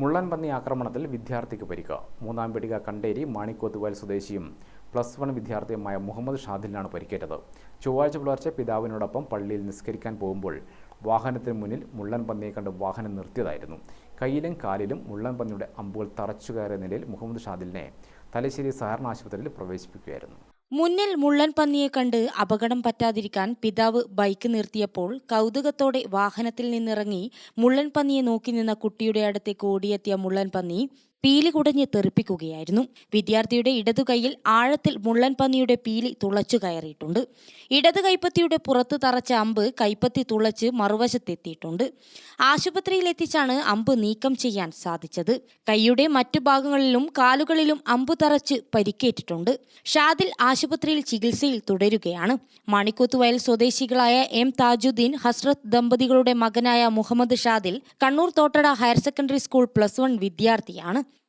മുള്ളൻ പന്നി ആക്രമണത്തിൽ വിദ്യാർത്ഥിക്ക് പരിക്ക്. മൂന്നാം പിടിക കണ്ടേരി മാണിക്കോത്തുവയൽ സ്വദേശിയും പ്ലസ് വൺ വിദ്യാർത്ഥിയുമായ മുഹമ്മദ് ഷാദിലിനാണ് പരിക്കേറ്റത്. ചൊവ്വാഴ്ച പുലർച്ചെ പിതാവിനോടൊപ്പം പള്ളിയിൽ നിസ്കരിക്കാൻ പോകുമ്പോൾ വാഹനത്തിന് മുന്നിൽ മുള്ളൻ പന്നിയെ കണ്ട് വാഹനം നിർത്തിയതായിരുന്നു. കയ്യിലും കാലിലും മുള്ളൻ പന്നിയുടെ അമ്പുകൾ തറച്ചു കയറിയ നിലയിൽ മുഹമ്മദ് ഷാദിലിനെ തലശ്ശേരി സഹകരണ ആശുപത്രിയിൽ പ്രവേശിപ്പിക്കുകയായിരുന്നു. മുന്നിൽ മുള്ളൻ പന്നിയെ കണ്ട് അപകടം പറ്റാതിരിക്കാൻ പിതാവ് ബൈക്ക് നിർത്തിയപ്പോൾ കൗതുകത്തോടെ വാഹനത്തിൽ നിന്നിറങ്ങി മുള്ളൻ പന്നിയെ നോക്കി നിന്ന കുട്ടിയുടെ അടുത്തേക്ക് ഓടിയെത്തിയ മുള്ളൻ പന്നി പീലി കുടഞ്ഞ് തെറിപ്പിക്കുകയായിരുന്നു. വിദ്യാർത്ഥിയുടെ ഇടതു കൈയിൽ ആഴത്തിൽ മുള്ളൻ പന്നിയുടെ പീലി തുളച്ചു കയറിയിട്ടുണ്ട്. ഇടത് കൈപ്പത്തിയുടെ പുറത്ത് തറച്ച അമ്പ് കൈപ്പത്തി തുളച്ച് മറുവശത്തെത്തിയിട്ടുണ്ട്. ആശുപത്രിയിൽ എത്തിച്ചാണ് അമ്പ് നീക്കം ചെയ്യാൻ സാധിച്ചത്. കൈയുടെ മറ്റു ഭാഗങ്ങളിലും കാലുകളിലും അമ്പ് തറച്ച് പരിക്കേറ്റിട്ടുണ്ട്. ഷാദിൽ ആശുപത്രിയിൽ ചികിത്സയിൽ തുടരുകയാണ്. മണിക്കൂത്തുവയൽ സ്വദേശികളായ എം താജുദ്ദീൻ ഹസ്രത്ത് ദമ്പതികളുടെ മകനായ Muhammad Shadil Kannur Thottada higher secondary school plus one വിദ്യാർത്ഥിയാണ്.